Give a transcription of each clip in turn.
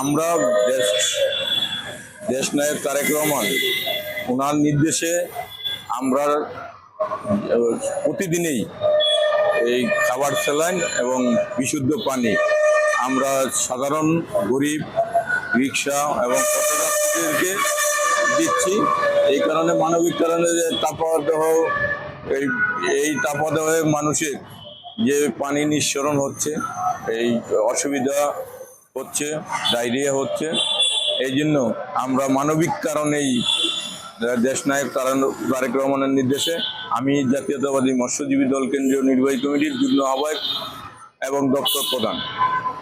আমরা দেশ নায়ক তারেক রহমান ওনার নির্দেশে আমরা, প্রতিদিনই এই খাবার স্যালাইন এবং বিশুদ্ধ পানি, আমরা সাধারণ গরিব, রিক্সা এবং পথযাত্রীদেরকে দিচ্ছি। এই কারণে, মানবিক কারণে যে তাপদাহ, এই এই তাপদাহে মানুষের যে পানি নিঃসরণ হচ্ছে, এই অসুবিধা হচ্ছে, ডায়রিয়া হচ্ছে। এই জন্য আমরা মানবিক কারণেই দেশনায়ক তারান- তারেক রহমানের নির্দেশে আমি জাতীয়তাবাদী মৎস্যজীবী দল কেন্দ্রীয় নির্বাহী কমিটির যুগ্ম আহ্বায়ক এবং দপ্তর প্রধান।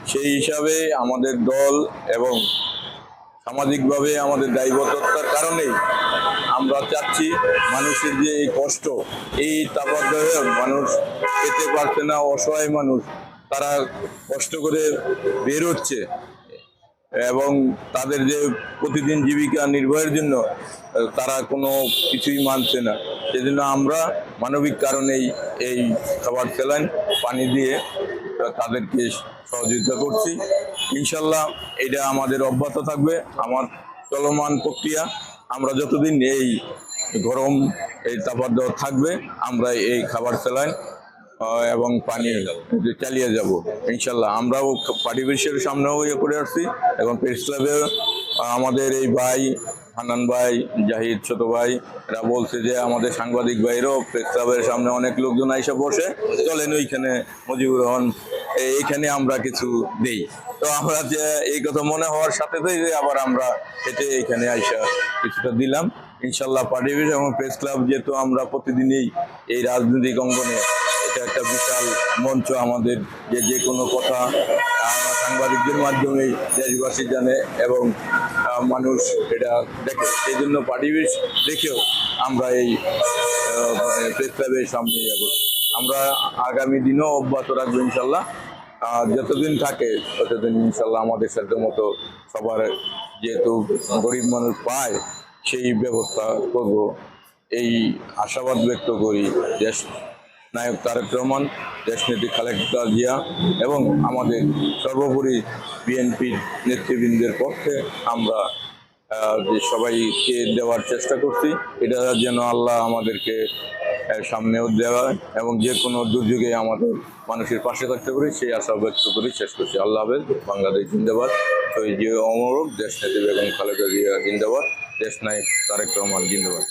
সেই হিসাবে আমাদের দল এবং সামাজিকভাবে আমাদের দায়বদ্ধতার কারণেই আমরা চাচ্ছি মানুষের যে এই কষ্ট, এই তাপদাহে মানুষ খেতে পারছে না, অসহায় মানুষ তারা কষ্ট করে বের হচ্ছে এবং তাদের যে প্রতিদিন জীবিকা নির্বাহের জন্য তারা কোনো কিছুই মানছে না। সেজন্য আমরা মানবিক কারণেই এই খাবার স্যালাইন পানি দিয়ে তাদেরকে সহযোগিতা করছি। ইনশাল্লাহ এটা আমাদের অব্যাহত থাকবে। আমার চলমান প্রক্রিয়া, আমরা যতদিন এই গরম, এই তাপদাহ থাকবে, আমরা এই খাবার স্যালাইন এবং পানি চালিয়ে যাব। ইনশাল্লাহ, আমরাও পার্টি অফিসের সামনেও ইয়ে করে আসছি এখন প্রেস ক্লাবে আমাদের এই ভাই হানান ভাই, জাহিদ ছোট ভাই, এরা বলছে যে আমাদের সাংবাদিক ভাইরাও প্রেস ক্লাবের সামনে অনেক লোকজন আইসা বসে, চলেন ওইখানে মুজিবুর রহমান এইখানে আমরা কিছু দেই। তো আমরা যে এই কথা মনে হওয়ার সাথে সাথে আবার আমরা হেঁটে এইখানে আইসা কিছুটা দিলাম। ইনশাল্লাহ পার্টি এবং প্রেস ক্লাব যেহেতু আমরা প্রতিদিনই এই রাজনৈতিক অঙ্গনে এটা একটা বিশাল মঞ্চ আমাদের যে যে কোনো কথা সাংবাদিকদের মাধ্যমেই দেশবাসী জানে এবং মানুষ এটা দেখে। সেই জন্য পার্টিবিস দেখেও আমরা এই প্রেস ক্লাবের সামনে যাব আমরা আগামী দিনও অব্যাহত রাখব ইনশাল্লাহ। যতদিন থাকে ততদিন ইনশাল্লাহ আমাদের সাথে মতো সবার যেহেতু গরিব মানুষ পায়, সেই ব্যবস্থা করব। এই আশাবাদ ব্যক্ত করি দেশ নায়ক তারেক রহমান দেশনেত্রী খালেদা জিয়া এবং আমাদের সর্বোপরি বিএনপির নেতৃবৃন্দের পক্ষে আমরা যে সবাইকে দেওয়ার চেষ্টা করছি, এটা যেন আল্লাহ আমাদেরকে সামনেও দেওয়া এবং যে কোনো দুর্যোগে আমাদের মানুষের পাশে থাকতে পারি, সেই আশা ব্যক্ত করি, শেষ করছি। আল্লাহ হাফেজ, বাংলাদেশ জিন্দাবাদ। শহীদ জিয়া অমরক দেশ নেত্রী বেগম খালেদা জিয়া জিন্দাবাদ, দেশ নায়ক তারেক রহমান জিন্দাবাদ।